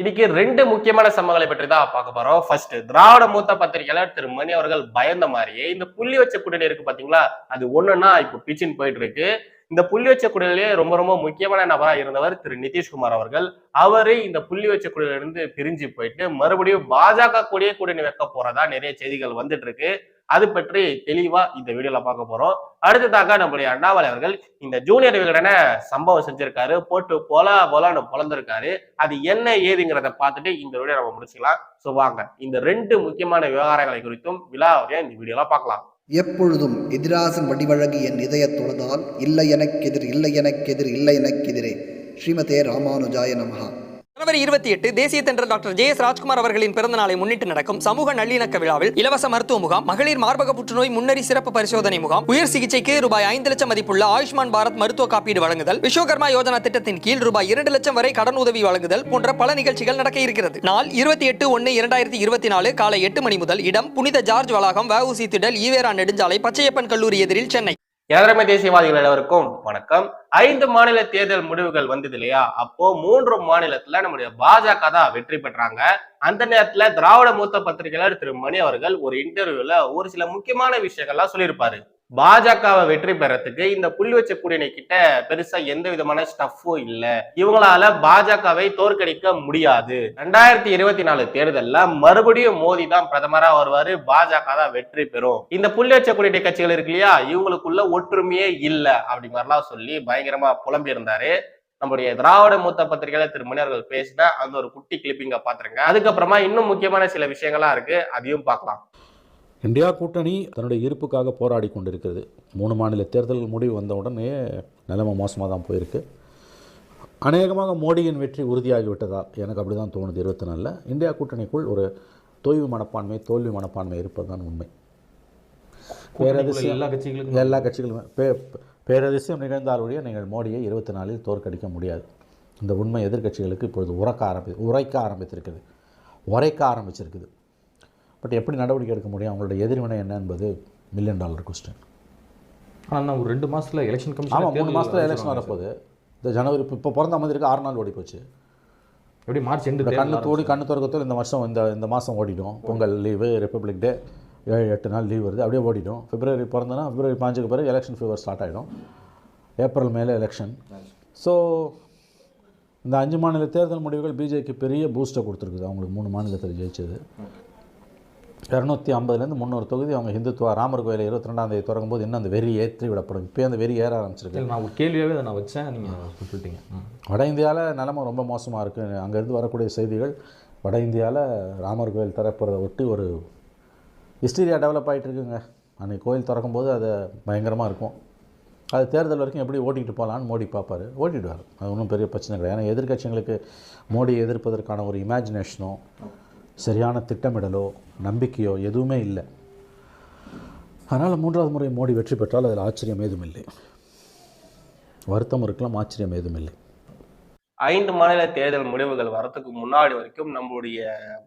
இன்னைக்கு ரெண்டு முக்கியமான சம்பவங்களை பற்றி தான் பார்க்க போறோம். ஃபர்ஸ்ட் திராவிட மூத்த பத்திரிகையாளர் திரு மணி அவர்கள் பயந்த மாதிரியே இந்த புள்ளி வச்ச குடிநீர் இருக்கு பாத்தீங்களா? அது ஒண்ணுன்னா இப்போ பிச்சின் போயிட்டு இருக்கு. இந்த புள்ளி வச்ச குடிலே ரொம்ப ரொம்ப முக்கியமான நபரா இருந்தவர் திரு நிதிஷ்குமார் அவர்கள். அவரு இந்த புள்ளி வச்ச குடியில இருந்து பிரிஞ்சு போயிட்டு மறுபடியும் பாஜக கூடிய கூட்டணி வைக்க போறதா நிறைய செய்திகள் வந்துட்டு இருக்கு. அது பற்றி தெளிவா இந்த வீடியோல பார்க்க போறோம். அடுத்ததாக நம்முடைய அண்ணாமலை அவர்கள் இந்த ஜூனியர் விகடனை சம்பவம் செஞ்சிருக்காரு? போட்டு பொல போலான்னு பிறந்திருக்காரு அது என்ன ஏதுங்கிறத பார்த்துட்டு இந்த வீடியோ நம்ம முடிச்சுக்கலாம். ஸோ வாங்க. இந்த ரெண்டு முக்கியமான விவகாரங்களை குறித்தும் விழாவுடைய இந்த வீடியோல பார்க்கலாம். எப்பொழுதும் எதிராசன் வடிவழகு என் இதயத் தொழுதால் இல்லை எனக்கெதிர் இல்லை எனக்கெதிர் இல்லை எனக்கெதிரே ஸ்ரீமதே ராமானுஜாய நமகா ஜனவரி இருபத்தி எட்டு தேசிய தென்றல் டாக்டர் ஜே எஸ் ராஜ்குமார் அவர்களின் பிறந்த நாளை முன்னிட்டு நடக்கும் சமூக நல்லிணக்க விழாவில் இலவச மருத்துவ முகாம் மகளிர் மார்பக புற்றுநோய் முன்னறி சிறப்பு பரிசோதனை முகாம் உயர் சிகிச்சைக்கு ரூபாய் ஐந்து லட்சம் மதிப்புள்ள ஆயுஷ்மான் பாரத் மருத்துவ காப்பீடு வழங்குதல் விஸ்வகர்மா யோஜனா திட்டத்தின் கீழ் ரூபாய் இரண்டு லட்சம் வரை கடன் உதவி வழங்குதல் போன்ற பல நிகழ்ச்சிகள் நடக்க இருக்கிறது. நாள் இருபத்தி எட்டு ஒன்னு இரண்டாயிரத்தி இருபத்தி நாலு காலை எட்டு மணி முதல் இடம் புனித ஜார்ஜ் வளாகம் வஉசி திடல் ஈவேரா நெடுஞ்சாலை பச்சையப்பன் கல்லூரி எதிரில் சென்னை. எதிரமை தேசியவாதிகள் எல்லோருக்கும் வணக்கம். ஐந்து மாநில தேர்தல் முடிவுகள் வந்தது இல்லையா? அப்போ மூன்று மாநிலத்துல நம்முடைய பாஜக தான் வெற்றி பெற்றாங்க. அந்த நேரத்துல திராவிட மூத்த பத்திரிகையாளர் திரு மணி அவர்கள் ஒரு இன்டர்வியூல ஒரு சில முக்கியமான விஷயங்கள்லாம் சொல்லியிருப்பாரு. பாஜகவை வெற்றி பெறத்துக்கு இந்த புள்ளி வச்ச கூட்டணி கிட்ட பெருசா எந்த விதமான ஸ்டஃப்பும் இல்ல. இவங்களால பாஜகவை தோற்கடிக்க முடியாது. ரெண்டாயிரத்தி இருபத்தி நாலு தேர்தல்ல மறுபடியும் மோடி தான் பிரதமரா வருவாரு பாஜக தான் வெற்றி பெறும். இந்த புள்ளி வச்ச கூட்டணி கட்சிகள் இருக்கு இல்லையா? இவங்களுக்குள்ள ஒற்றுமையே இல்ல அப்படி மாதிரிலாம் சொல்லி பயங்கரமா புலம்பி இருந்தாரு நம்முடைய திராவிட மூத்த பத்திரிகையாளர் திரு. முனியர்கள் அவர்கள் பேசின அந்த ஒரு குட்டி கிளிப்பிங்க பாத்துருங்க. அதுக்கப்புறமா இன்னும் முக்கியமான சில விஷயங்கள்லாம் இருக்கு. அதையும் பார்க்கலாம். இந்தியா கூட்டணி தன்னுடைய இருப்புக்காக போராடி கொண்டிருக்கிறது. மூணு மாநில தேர்தல் முடிவு வந்த உடனே நிலைமை மோசமாக தான் போயிருக்கு. அநேகமாக மோடியின் வெற்றி உறுதியாகி விட்டதா எனக்கு அப்படி தான் தோணுது இருபத்தி நாலில். இந்தியா கூட்டணிக்குள் ஒரு தொய்வு மனப்பான்மை தோல்வி மனப்பான்மை இருப்பது தான் உண்மை பேரதிசயம் எல்லா கட்சிகளுக்கும் எல்லா கட்சிகளுமே பே பேரதிசயம் நிகழ்ந்தால் ஒழிய நீங்கள் மோடியை இருபத்தி நாலில் தோற்கடிக்க முடியாது. இந்த உண்மை எதிர்க்கட்சிகளுக்கு இப்பொழுது உறக்க ஆரம்பி உரைக்க ஆரம்பித்திருக்குது. உரைக்க ஆரம்பிச்சிருக்குது. பட் எப்படி நடவடிக்கை எடுக்க முடியும்? அவங்களுடைய எதிர்வினை என்ன என்பது மில்லியன் டாலர் கொஸ்டின் ஆனால் ஒரு ரெண்டு மாசத்துல எலெக்ஷன் கமிஷன் ஆமாம் மூணு மாதத்தில் எலெக்ஷன் வரப்போகுது. இந்த ஜனவரி இப்போ பிறந்த மாதிரிக்கு ஆறு நாள் ஓடி போச்சு. எப்படி மார்ச் ரெண்டு கண்ணு தூடி கண்ணு திறக்கத்தில் இந்த வருஷம் இந்த இந்த மாதம் ஓடிடும். பொங்கல் லீவு ரிப்பப்ளிக் டே ஏழு எட்டு நாள் லீவ் வருது அப்படியே ஓடிடும். பிப்ரவரி பிறந்தனா பிப்ரவரி பாஞ்சுக்கு பிறகு எலெக்ஷன் ஃபீவர் ஸ்டார்ட் ஆகிடும் ஏப்ரல் மேலே எலெக்ஷன் ஸோ இந்த அஞ்சு மாநில தேர்தல் முடிவுகள் பிஜேக்கு பெரிய பூஸ்ட்டை கொடுத்துருக்குது. அவங்களுக்கு மூணு மாநிலத்தில் ஜெயிச்சது. இரநூத்தி ஐம்பதுலேருந்து முந்நூறு தொகுதி அவங்க ஹிந்துத்துவா ராமர் கோயிலை இருபத்தி ரெண்டாம் தேதி திறக்கும் போது இன்னும் அந்த வெறி ஏற்றி விடப்படும். இப்போ அந்த வெறி ஏற ஆரம்பிச்சிருக்கு. நான் ஒரு கேள்வியாகவே அதை நான் வச்சேன். நீங்கள் சொல்லிட்டீங்க. வட இந்தியாவில் நிலைமை ரொம்ப மோசமாக இருக்குது அங்கேருந்து வரக்கூடிய செய்திகள் வட இந்தியாவில் ராமர் கோயில் திறப்புறதை ஒட்டி ஒரு ஹிஸ்டீரியா டெவலப் ஆகிட்டு இருக்குங்க அன்றைக்கி கோயில் திறக்கும்போது அது பயங்கரமாக இருக்கும். அது தேர்தல் வரைக்கும் எப்படி ஓட்டிகிட்டு போகலான்னு மோடி பார்ப்பார். ஓட்டிடுவார். அது ஒன்றும் பெரிய பிரச்சனை கிடையாது. ஏன்னா எதிர்க்கட்சிகளுக்கு மோடியை எதிர்ப்பதற்கான ஒரு இமேஜினேஷனோ சரியான திட்டமிடலோ நம்பிக்கையோ எதுவுமே இல்லை. அதனால் மூன்றாவது முறை மோடி வெற்றி பெற்றால் அதில் ஆச்சரியம் ஏதும் இல்லை. வருத்தம் இருக்கலாம் ஆச்சரியம் ஏதும் இல்லை. ஐந்து மாநில தேர்தல் முடிவுகள் வரதுக்கு முன்னாடி வரைக்கும் நம்மளுடைய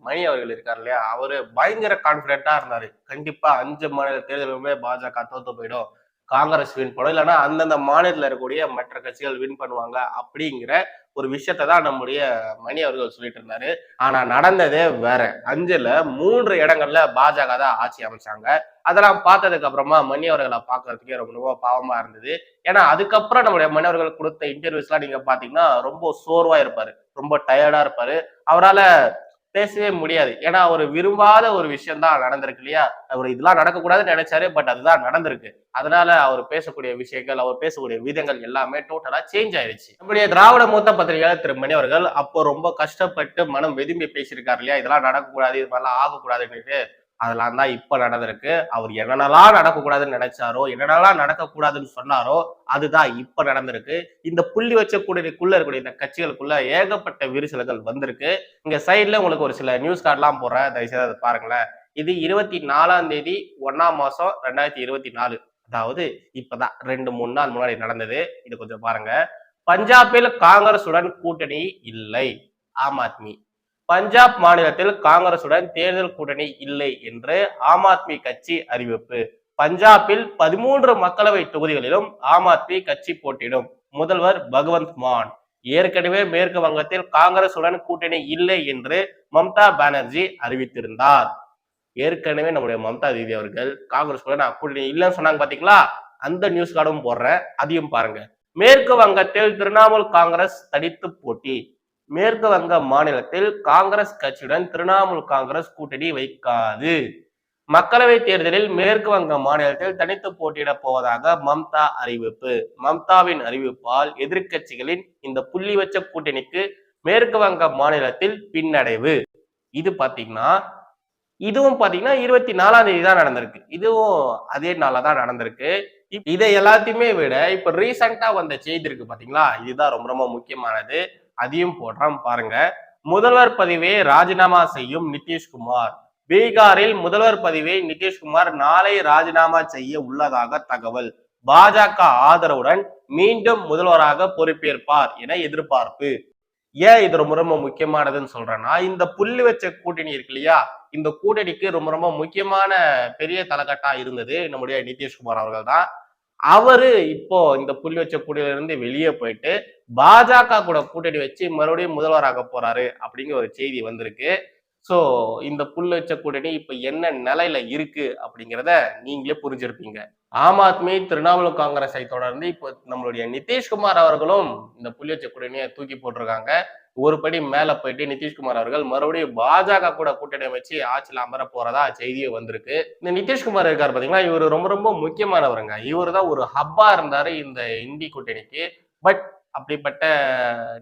மணி அவர்கள் இருக்கார் இல்லையா? அவரு பயங்கர கான்பிடென்ட்டா இருந்தாரு. கண்டிப்பா அஞ்சு மாநில தேர்தலுமே பாஜக தோத்து போயிடும். காங்கிரஸ் வின் பண்ணும். இல்லைன்னா அந்தந்த மாநிலத்தில் இருக்கக்கூடிய மற்ற கட்சிகள் வின் பண்ணுவாங்க அப்படிங்கிற ஒரு விஷயத்தை தான் நம்முடைய மணி அவர்கள் சொல்லிட்டு இருந்தாரு. ஆனா நடந்ததே வேற. அஞ்சுல மூன்று இடங்கள்ல பாஜக தான் ஆட்சி அமைச்சாங்க. அதெல்லாம் பார்த்ததுக்கு அப்புறமா மணி அவர்களை பார்க்கறதுக்கே ரொம்ப பாவமா இருந்தது. ஏன்னா அதுக்கப்புறம் நம்முடைய மணி அவர்கள் கொடுத்த இன்டர்வியூஸ்லாம் நீங்க பாத்தீங்கன்னா ரொம்ப சோர்வா இருப்பாரு. ரொம்ப டயர்டா இருப்பாரு. அவரால் பேசவே முடியாது. ஏன்னா அவர் விரும்பாத ஒரு விஷயம் தான் நடந்திருக்கு இல்லையா? அவர் இதெல்லாம் நடக்கக்கூடாதுன்னு நினைச்சாரு பட் அதுதான் நடந்திருக்கு. அதனால அவர் பேசக்கூடிய விஷயங்கள் அவர் பேசக்கூடிய விதங்கள் எல்லாமே டோட்டலா சேஞ்ச் ஆயிடுச்சு நம்முடைய திராவிட மூத்த பத்திரிகையாளர் திரு. மணி அவர்கள் அப்போ ரொம்ப கஷ்டப்பட்டு மனம் வெதும்பி பேசியிருக்காரு இல்லையா? இதெல்லாம் நடக்கக்கூடாது இது மாதிரிலாம் ஆகக்கூடாதுன்னு அதெல்லாம் தான் இப்ப நடந்திருக்கு. அவர் என்னென்னலாம் நடக்கக்கூடாதுன்னு நினைச்சாரோ என்னென்னலாம் நடக்கக்கூடாதுன்னு சொன்னாரோ அதுதான் இப்ப நடந்திருக்கு. இந்த புள்ளி வச்ச கூட்டணிக்குள்ள இருக்கக்கூடிய இந்த கட்சிகளுக்குள்ள ஏகப்பட்ட விரிசல்கள் வந்திருக்கு. இங்க சைட்ல உங்களுக்கு ஒரு சில நியூஸ் கார்டெல்லாம் போடுறேன். தயவுசெய்து அதை பாருங்களேன். இது இருபத்தி நாலாம் தேதி ஒன்னாம் மாசம் ரெண்டாயிரத்தி இருபத்தி நாலு அதாவது இப்பதான் ரெண்டு மூணு நாள் முன்னாடி நடந்தது. இது கொஞ்சம் பாருங்க. பஞ்சாபில் காங்கிரசுடன் கூட்டணி இல்லை. ஆம் ஆத்மி. பஞ்சாப் மாநிலத்தில் காங்கிரசுடன் தேர்தல் கூட்டணி இல்லை என்று ஆம் ஆத்மி கட்சி அறிவிப்பு. பஞ்சாபில் பதிமூன்று மக்களவை தொகுதிகளிலும் ஆம் ஆத்மி கட்சி போட்டியிடும். முதல்வர் பகவந்த் மான். ஏற்கனவே மேற்கு வங்கத்தில் காங்கிரசுடன் கூட்டணி இல்லை என்று மம்தா பானர்ஜி அறிவித்திருந்தார். ஏற்கனவே நம்முடைய மம்தா தீதி அவர்கள் காங்கிரஸ் கூட நான் கூட்டணி இல்லைன்னு சொன்னாங்க பாத்தீங்களா? அந்த நியூஸ் கார்டும் போடுறேன். அதையும் பாருங்க. மேற்கு வங்கத்தில் திரிணாமுல் காங்கிரஸ் தடித்து போட்டி. மேற்கு வங்க மாநிலத்தில் காங்கிரஸ் கட்சியுடன் திரிணாமுல் காங்கிரஸ் கூட்டணி வைக்காது. மக்களவை தேர்தலில் மேற்கு வங்க மாநிலத்தில் தனித்து போட்டியிட போவதாக மம்தா அறிவிப்பு. மம்தாவின் அறிவிப்பால் எதிர்க்கட்சிகளின் இந்த புள்ளி வச்ச கூட்டணிக்கு மேற்கு வங்க மாநிலத்தில் பின்னடைவு. இது பாத்தீங்கன்னா இதுவும் பாத்தீங்கன்னா இருபத்தி நாலாம் தேதி தான் நடந்திருக்கு. இதுவும் அதே நாள தான் நடந்திருக்கு. இதை எல்லாத்தையுமே விட இப்ப ரீசெண்டா வந்த செய்தி இருக்கு பாத்தீங்களா? இதுதான் ரொம்ப ரொம்ப முக்கியமானது. அதையும் போடுறான் பாருங்க. முதல்வர் பதவியை ராஜினாமா செய்யும் நிதிஷ்குமார். பீகாரில் முதல்வர் பதவியை நிதிஷ்குமார் நாளை ராஜினாமா செய்ய உள்ளதாக தகவல். பாஜக ஆதரவுடன் மீண்டும் முதல்வராக பொறுப்பேற்பார் என எதிர்பார்ப்பு. ஏன் இது ரொம்ப ரொம்ப முக்கியமானதுன்னு சொல்றேன்னா இந்த புள்ளி வச்ச கூட்டணி இருக்கு இல்லையா? இந்த கூட்டணிக்கு ரொம்ப ரொம்ப முக்கியமான பெரிய தலைக்கட்டா இருந்தது நம்முடைய நிதிஷ்குமார் அவர்கள் தான் அவரு இப்போ இந்த புள்ளி வச்ச கூட்டணியில இருந்து வெளியே போயிட்டு பாஜக கூட கூட்டணி வச்சு மறுபடியும் முதல்வராக போறாரு அப்படிங்கிற ஒரு செய்தி வந்திருக்கு. ஸோ இந்த புல் வச்ச கூட்டணி இப்போ என்ன நிலையில இருக்கு அப்படிங்கிறத நீங்களே புரிஞ்சிருப்பீங்க. ஆம் ஆத்மி திரிணாமுல் காங்கிரஸை தொடர்ந்து இப்போ நம்மளுடைய நிதிஷ்குமார் அவர்களும் இந்த புள்ளி வச்ச கூட்டணியை தூக்கி போட்டிருக்காங்க. ஒரு படி மேல போயிட்டு நிதிஷ்குமார் அவர்கள் மறுபடியும் பாஜக கூட கூட்டணி வச்சு ஆட்சியில் அமர போறதா செய்தியே வந்திருக்கு. இந்த நிதிஷ்குமார் இருக்கார் பாத்தீங்களா? இவர் ரொம்ப ரொம்ப முக்கியமானவருங்க. இவர் தான் ஒரு ஹப்பா இருந்தாரு இந்த இந்தி கூட்டணிக்கு. பட் அப்படிப்பட்ட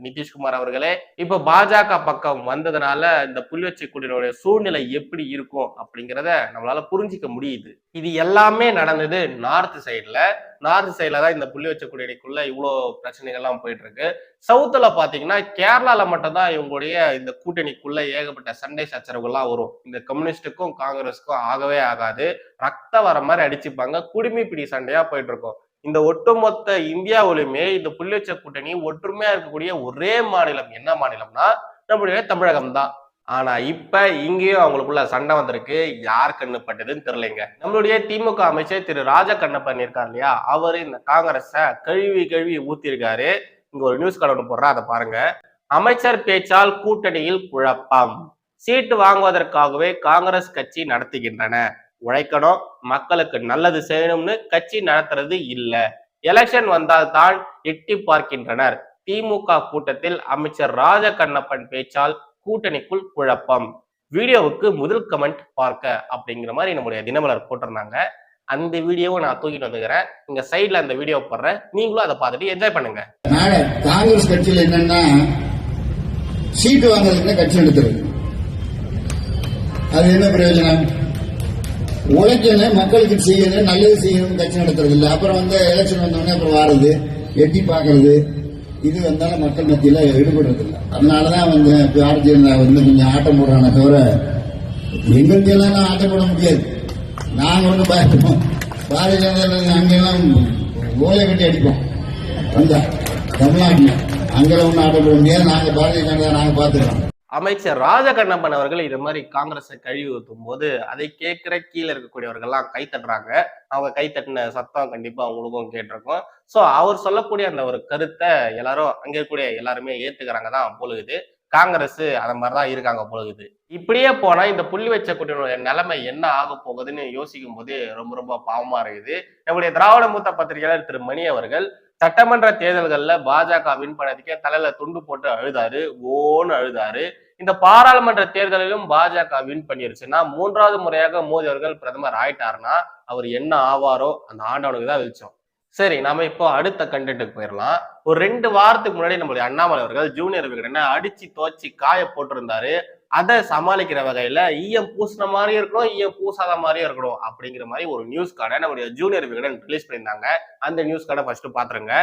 நிதிஷ்குமார் அவர்களே இப்ப பாஜக பக்கம் வந்ததுனால இந்த புல்வெச்சி குடியினுடைய சூழ்நிலை எப்படி இருக்கும் அப்படிங்கிறத நம்மளால புரிஞ்சிக்க முடியுது. இது எல்லாமே நடந்தது நார்த் சைட்ல நார்த் சைட்ல தான் இந்த புள்ளி வச்ச இவ்வளோ பிரச்சனைகள்லாம் போயிட்டு இருக்கு சவுத்துல பாத்தீங்கன்னா கேரளால மட்டும்தான் இவங்களுடைய இந்த கூட்டணிக்குள்ள ஏகப்பட்ட சண்டை சச்சரவுகள்லாம் வரும். இந்த கம்யூனிஸ்டுக்கும் காங்கிரஸுக்கும் ஆகவே ஆகாது. ரத்த வர மாதிரி அடிச்சுப்பாங்க. குடிமி பிடி சண்டையா போயிட்டு இருக்கும் இந்த ஒட்டுமொத்த இந்தியாவிலுமே இந்த புள்ளிச்ச கூட்டணி ஒற்றுமையா இருக்கக்கூடிய ஒரே மாநிலம் என்ன மாநிலம்னா நம்முடைய தமிழகம் தான் ஆனா இப்ப இங்கேயும் அவங்களுக்குள்ள சண்டை வந்திருக்கு. யார் கண்ணு பட்டதுன்னு தெரியலைங்க. நம்மளுடைய திமுக அமைச்சர் திரு ராஜ கண்ணப்பன் இருக்கார் இல்லையா? அவர் இந்த காங்கிரஸ கழுவி கழுவி ஊத்திருக்காரு. இங்க ஒரு நியூஸ் கார்டு ஒன்று போடுறா அதை பாருங்க. அமைச்சர் பேச்சால் கூட்டணியில் குழப்பம். சீட்டு வாங்குவதற்காகவே காங்கிரஸ் கட்சி நடத்துகின்றன. உழைக்கணும் மக்களுக்கு நல்லது செய்யணும்னு கட்சி நடத்துறது இல்லை. எலெக்ஷன் வந்தால் தான் எட்டி பார்க்கின்றனர். திமுக கூட்டத்தில் அமைச்சர் ராஜ கண்ணப்பன் பேச்சால் கூட்டணிக்குள் குழப்பம். வீடியோவுக்கு முதல் கமெண்ட் பார்க்க அப்படிங்கிற மாதிரி நம்முடைய தினமலர் போட்டிருந்தாங்க. அந்த வீடியோவை நான் தூக்கிட்டு வந்துக்கிறேன். இங்க சைட்ல அந்த வீடியோ போடுறேன். நீங்களும் அதை பார்த்துட்டு என்ஜாய் பண்ணுங்க. காங்கிரஸ் கட்சியில் என்னன்னா சீட்டு வாங்குறதுக்கு கட்சி நடத்துறது. அது என்ன பிரயோஜனம்? உழைக்கணும் மக்களுக்கு செய்யணும் நல்லது செய்யணும் கட்சி நடத்துறது இல்லை அப்புறம் வந்து எலெக்ஷன் வந்தோடனே அப்புறம் வாரது எட்டி பார்க்கறது. இது வந்தாலும் மக்கள் மத்தியில் ஈடுபடுறது இல்லை அதனாலதான் வந்து பாரதிய ஜனதா வந்து கொஞ்சம் ஆட்டம் போடுறானே தவிர எங்களுக்கு எல்லாம் ஆட்டம் போட முடியாது. நாங்க ஒன்றும் பார்த்துப்போம் பாரதிய ஜனதா அங்கெல்லாம் ஓலை கட்டி அடிப்போம். வந்தா தமிழ்நாட்டில். அங்கெல்லாம் ஒன்றும் ஆட்டம் போட முடியாது. நாங்க பாரதிய ஜனதா நாங்க பார்த்துக்கிறோம். அமைச்சர் ராஜகண்ணப்பன் அவர்கள் இது மாதிரி காங்கிரஸை கழிவு ஊத்தும் போது அதை கேட்கிற கீழே இருக்கக்கூடியவர்கள்லாம் கை தட்டுறாங்க. அவங்க கை தட்டின சத்தம் கண்டிப்பா அவங்களுக்கும் கேட்டிருக்கும். சோ அவர் சொல்லக்கூடிய அந்த ஒரு கருத்தை எல்லாரும் அங்க இருக்கக்கூடிய எல்லாருமே ஏத்துக்கிறாங்க தான் பொழுது காங்கிரஸ் அந்த மாதிரிதான் இருக்காங்க பொழுது இப்படியே போனா இந்த புள்ளி வச்ச கூட்டணியோட நிலைமை என்ன ஆக போகுதுன்னு யோசிக்கும் போது ரொம்ப ரொம்ப பாவமா இருக்குது. நம்முடைய திராவிட மூத்த பத்திரிகையாளர் திரு மணி அவர்கள் சட்டமன்ற தேர்தல்கள்ல பாஜக வின் பண்ணதுக்கே தலையில துண்டு போட்டு அழுதாரு ஓன்னு அழுதாரு. இந்த பாராளுமன்ற தேர்தலிலும் பாஜக வின் பண்ணிருச்சுன்னா மூன்றாவது முறையாக மோடி அவர்கள் பிரதமர் ஆயிட்டாருன்னா அவர் என்ன ஆவாரோ அந்த ஆண்டவனுக்கு தான் வெளிச்சம். சரி நாம இப்போ அடுத்த கண்டென்ட்டுக்கு போயிடலாம் ஒரு ரெண்டு வாரத்துக்கு முன்னாடி நம்மளுடைய அண்ணாமலை அவர்கள் ஜூனியர் விகடனை அடிச்சு துவச்சி காய போட்டிருந்தாரு. அதை சமாளிக்கிற வகையில ஈயம் பூசின மாதிரியும் இருக்கணும் ஈயம் பூசாத மாதிரியும் இருக்கணும் அப்படிங்கிற மாதிரி ஒரு நியூஸ் கார்டை நம்முடைய ஜூனியர் விகடன் ரிலீஸ் பண்ணியிருந்தாங்க. அந்த நியூஸ் கார்டை ஃபர்ஸ்ட் பாத்துருங்க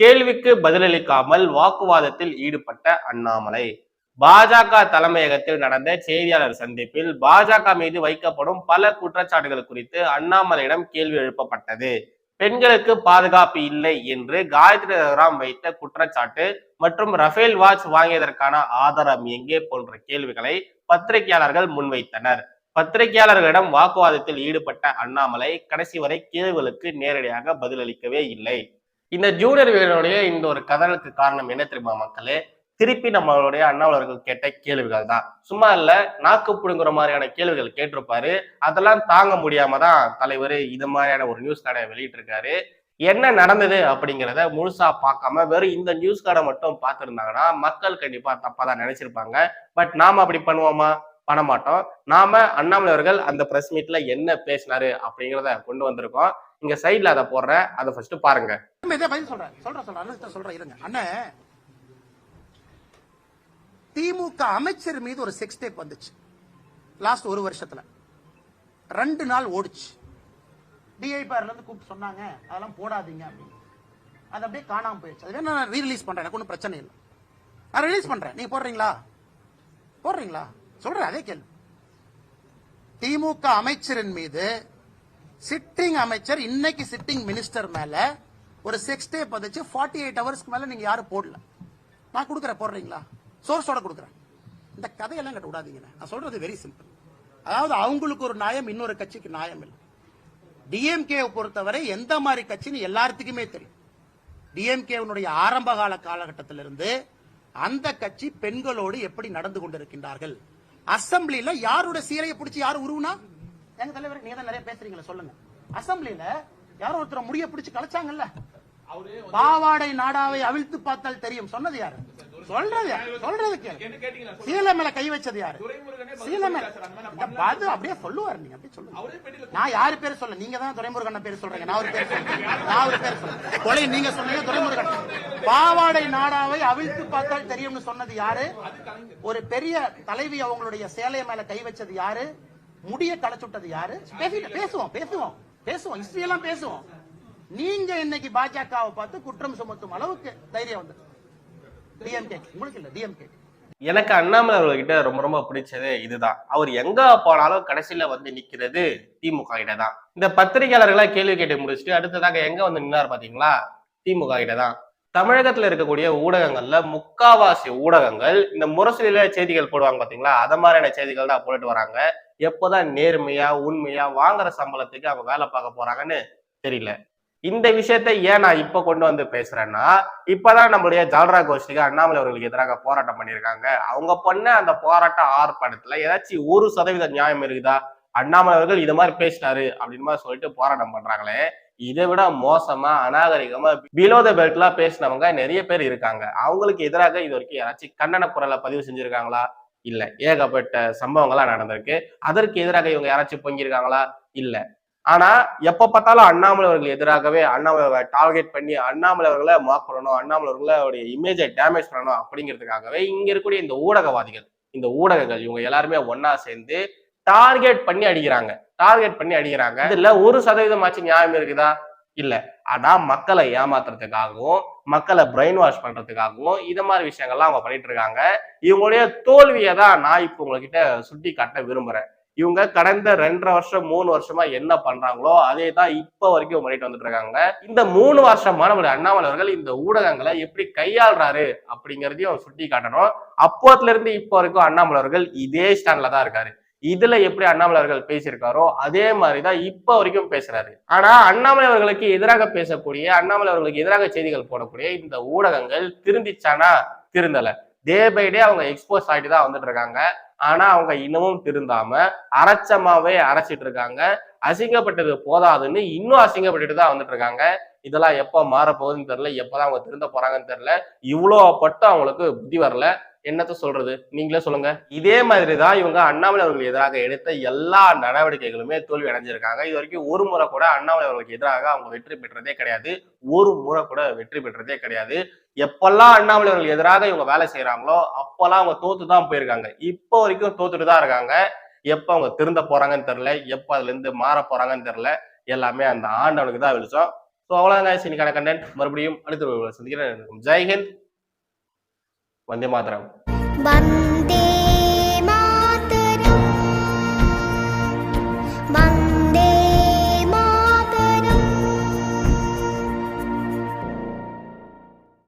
கேள்விக்கு பதிலளிக்காமல் வாக்குவாதத்தில் ஈடுபட்ட அண்ணாமலை. பாஜக தலைமையகத்தில் நடந்த செய்தியாளர் சந்திப்பில் பாஜக மீது வைக்கப்படும் பல குற்றச்சாட்டுகள் குறித்து அண்ணாமலையிடம் கேள்வி எழுப்பப்பட்டது. பெண்களுக்கு பாதுகாப்பு இல்லை என்று காயத்ரி ராம் வைத்த குற்றச்சாட்டு மற்றும் ரஃபேல் வாட்ச் வாங்கியதற்கான ஆதாரம் எங்கே போன்ற கேள்விகளை பத்திரிகையாளர்கள் முன்வைத்தனர். பத்திரிகையாளர்களிடம் வாக்குவாதத்தில் ஈடுபட்ட அண்ணாமலை கடைசி வரை கேள்விகளுக்கு நேரடியாக பதிலளிக்கவே இல்லை. இந்த ஜூனியர் வீரனுடைய இந்த ஒரு கதலுக்கு காரணம் என்ன தெரியுமா மக்களே? திருப்பி நம்மளுடைய அண்ணாவலர்கள் கேட்ட கேள்விகள் தான். சும்மா இல்ல நாக்கு புடுங்குற மாதிரியான கேள்விகள் கேட்டிருப்பாரு. அதெல்லாம் தாங்க முடியாம தான் தலைவர் இது மாதிரியான ஒரு நியூஸ் கார்டை வெளியிட்டிருக்காரு. என்ன நடந்தது அப்படிங்கிறத முழுசா பார்க்காம வெறும் இந்த நியூஸ் கார்டை மட்டும் பார்த்துருந்தாங்கன்னா மக்கள் கண்டிப்பா தப்பா தான் நினைச்சிருப்பாங்க. பட் நாம அப்படி பண்ணுவோமா? பண்ண மாட்டோம். நாம அண்ணாமலை அவர்கள் அந்த பிரஸ் மீட்ல என்ன பேசினாரு அப்படிங்கிறத கொண்டு வந்திருக்கோம். இங்க சைட்ல அதை போடுறேன். அதை ஃபர்ஸ்ட் பாருங்க. சொல்றேன். சொல்றேன் சொல்றேன். சொல்றேன் இருங்க. அண்ணன் திமுக அமைச்சர் மீது ஒரு செக்ஸ் டேப் வந்துச்சு. லாஸ்ட் ஒரு வருஷத்துல. ரெண்டு நாள் ஓடிச்சு. டிஐபிஆர்ல இருந்து கூப்பிட்டு சொன்னாங்க அதெல்லாம் போடாதீங்க அப்படின்னு. அது அப்படியே காணாம போயிடுச்சு. அது வேணா நான் ரீ பண்றேன். எனக்கு ஒன்றும் பிரச்சனை இல்லை. நான் ரிலீஸ் பண்றேன். நீங்க போடுறீங்களா? போடுறீங்களா? சொல்றேன் அதே கேள்வி. திமுக அமைச்சரின் மீது சிட்டிங் அமைச்சர் இன்னைக்கு சிட்டிங் மினிஸ்டர் மேல ஒரு செக்ஸ் டேப் வந்துச்சு. ஃபார்ட்டி எயிட் ஹவர்ஸ்க்கு மேல நீங்க யாரும் போடல. நான் கொடுக்குறேன் போடுறீங்களா? சோர்ஸோட கொடுக்குறேன். இந்த கதையெல்லாம் கட்ட விடாதீங்க. நான் சொல்றது வெரி சிம்பிள் அதாவது அவங்களுக்கு ஒரு நியாயம் இன்னொரு கட்சிக்கு நியாயம் இல்லை. டிஎம்கே பொறுத்தவரை எந்த மாதிரி கட்சின்னு எல்லாத்துக்குமே தெரியும். டிஎம்கேனுடைய ஆரம்ப கால காலகட்டத்திலிருந்து அந்த கட்சி பெண்களோடு எப்படி நடந்து கொண்டிருக்கின்றார்கள்? அசம்பிளில யாரோட சீலையை பிடிச்சி யார் உருவுனா? எங்க தலைவர் நீங்க தான் நிறைய பேசுறீங்களா சொல்லுங்க. அசம்பிளில யாரோ ஒருத்தர் முடிய பிடிச்சு கலைச்சாங்கல்ல? பாவாடை நாடாவை அவிழ்த்து பார்த்தால் தெரியும். சொன்னது யாரு? சொல்றது யாரு? சொல்றது கேளு. சீலை மேல கை வச்சது யாரு? சீலை மேல. பாது அப்படியே சொல்லுவாரு நீங்க அப்படியே சொல்லுங்க. நான் யாரு பேர் சொல்ல நீங்க தான் துரைமுருகன் பேர் சொல்றீங்க. நான் ஒரு பேர் சொல்றேன். நான் ஒரு பேர் சொல்றேன். கொலை நீங்க சொன்னீங்க துரைமுருகன். பாவாடை நாடாவை அவிழ்த்து பார்த்தால் தெரியும்னு சொன்னது யாரு? ஒரு பெரிய தலைவி அவங்களுடைய சேலை மேல கை வச்சது யாரு? முடிய களைச்சுட்டது யாரு? பேசுவோம் பேசுவோம் பேசுவோம். ஹிஸ்டரி எல்லாம் பேசுவோம். நீங்க இன்னைக்கு பாஜகவை பார்த்து குற்றம் சுமத்தும் அளவுக்கு தைரியம் வந்து டிஎம்கே உங்களுக்கு இல்ல டிஎம்கே எனக்கு அண்ணாமலை அவர்கிட்ட ரொம்ப ரொம்ப பிடிச்சது இதுதான். அவர் எங்க போனாலும் கடைசியில வந்து நிக்கிறது திமுக கிட்ட தான். இந்த பத்திரிகையாளர்களா கேள்வி கேட்டு முடிச்சுட்டு அடுத்ததாக எங்க வந்து நின்னார் பாத்தீங்களா? திமுக கிட்ட தான். தமிழகத்துல இருக்கக்கூடிய ஊடகங்கள்ல முக்காவாசி ஊடகங்கள் இந்த முரசில செய்திகள் போடுவாங்க பாத்தீங்களா? அத மாதிரியான செய்திகள் தான் போட்டுட்டு வராங்க. எப்போதான் நேர்மையா உண்மையா வாங்குற சம்பளத்துக்கு அவங்க வேலை பார்க்க போறாங்கன்னு தெரியல. இந்த விஷயத்தை ஏன் நான் இப்ப கொண்டு வந்து பேசுறேன்னா இப்பதான் நம்மளுடைய ஜால்ரா கோஷ்டிக்கு அண்ணாமலை அவர்களுக்கு எதிராக போராட்டம் பண்ணியிருக்காங்க. அவங்க பண்ண அந்த போராட்ட ஆர்ப்பாட்டத்துல ஏதாச்சும் ஒரு சதவீத நியாயம் இருக்குதா? அண்ணாமலை அவர்கள் இது மாதிரி பேசினாரு அப்படின்னு மாதிரி சொல்லிட்டு போராட்டம் பண்றாங்களே இதை விட மோசமா அநாகரிகமா பிலோ த பெல்ட்லாம் பேசினவங்க நிறைய பேர் இருக்காங்க. அவங்களுக்கு எதிராக இது வரைக்கும் யாராச்சும் கண்டன குரலை பதிவு செஞ்சிருக்காங்களா? இல்ல. ஏகப்பட்ட சம்பவங்கள்லாம் நடந்திருக்கு. அதற்கு எதிராக இவங்க யாராச்சும் பொங்கியிருக்காங்களா? இல்ல. ஆனா எப்ப பார்த்தாலும் அண்ணாமலை அவர்கள் எதிராகவே அண்ணாமலை டார்கெட் பண்ணி அண்ணாமலை அவர்களை மார்க் பண்ணணும் அண்ணாமலை இமேஜை டேமேஜ் பண்ணணும் அப்படிங்கிறதுக்காகவே இங்க இருக்கக்கூடிய இந்த ஊடகவாதிகள் இந்த ஊடகங்கள் இவங்க எல்லாருமே ஒன்னா சேர்ந்து டார்கெட் பண்ணி அடிக்கிறாங்க. டார்கெட் பண்ணி அடிக்கிறாங்க. இதுல ஒரு சதவீதம் ஆச்சு நியாயம் இருக்குதா? இல்ல. அதான் மக்களை ஏமாத்துறதுக்காகவும் மக்களை பிரெயின் வாஷ் பண்றதுக்காகவும் இது மாதிரி விஷயங்கள்லாம் அவங்க பண்ணிட்டு இருக்காங்க. இவங்களுடைய தோல்வியை தான் நான் இப்போ உங்ககிட்ட சுட்டி காட்ட விரும்புறேன். இவங்க கடந்த ரெண்டரை வருஷம் மூணு வருஷமா என்ன பண்றாங்களோ அதே தான் இப்ப வரைக்கும் பண்ணிட்டு வந்துட்டு இருக்காங்க இந்த மூணு வருஷமா நம்மளுடைய அண்ணாமலை அவர்கள் இந்த ஊடகங்களை எப்படி கையாளுறாரு அப்படிங்கிறதையும் சுட்டி காட்டணும். அப்போத்துல இருந்து இப்போ வரைக்கும் அண்ணாமலை அவர்கள் இதே ஸ்டாண்ட்ல தான் இருக்காரு. இதுல எப்படி அண்ணாமலை அவர்கள் பேசியிருக்காரோ அதே மாதிரிதான் இப்ப வரைக்கும் பேசுறாரு. ஆனா அண்ணாமலை அவர்களுக்கு எதிராக பேசக்கூடிய அண்ணாமலை அவர்களுக்கு எதிராக செய்திகள் போடக்கூடிய இந்த ஊடகங்கள் திருந்திச்சானா திருந்தல. டே பை டே அவங்க எக்ஸ்போஸ் ஆகிட்டு தான் வந்துட்டு இருக்காங்க ஆனா அவங்க இன்னமும் திருந்தாம அரைச்சமாவே அரைச்சிட்டு இருக்காங்க. அசிங்கப்பட்டது போதாதுன்னு இன்னும் அசிங்கப்பட்டுட்டு தான் வந்துட்டு இருக்காங்க. இதெல்லாம் எப்ப மாற போகுதுன்னு தெரியல. எப்பதான் அவங்க திருந்த போறாங்கன்னு தெரியல. இவ்வளோ பட்டு அவங்களுக்கு புத்தி வரல. என்னத்த சொல்றது? நீங்களே சொல்லுங்க. இதே மாதிரி தான் இவங்க அண்ணாமலை அவர்களுக்கு எதிராக எடுத்த எல்லா நடவடிக்கைகளுமே தோல்வி அடைஞ்சிருக்காங்க. இது வரைக்கும் ஒரு முறை கூட அண்ணாமலை அவர்களுக்கு எதிராக அவங்க வெற்றி பெற்றதே கிடையாது. ஒரு முறை கூட வெற்றி பெற்றதே கிடையாது. எப்பெல்லாம் அண்ணாமலை அவர்களுக்கு எதிராக இவங்க வேலை செய்யறாங்களோ அப்பெல்லாம் அவங்க தோத்து தான் போயிருக்காங்க. இப்போ வரைக்கும் தோத்துட்டு தான் இருக்காங்க. எப்ப அவங்க திருந்த போறாங்கன்னு தெரியல. எப்ப அதுல இருந்து மாற போறாங்கன்னு தெரியல. எல்லாமே அந்த ஆண்டவனுக்கு தான் வெளிச்சம். ஸோ அவ்வளோதான் இன்னைக்கான கண்டென்ட் மறுபடியும் அடுத்த சந்திக்கிறேன். ஜெய்ஹிந்த் வந்தே மாதரம் வந்த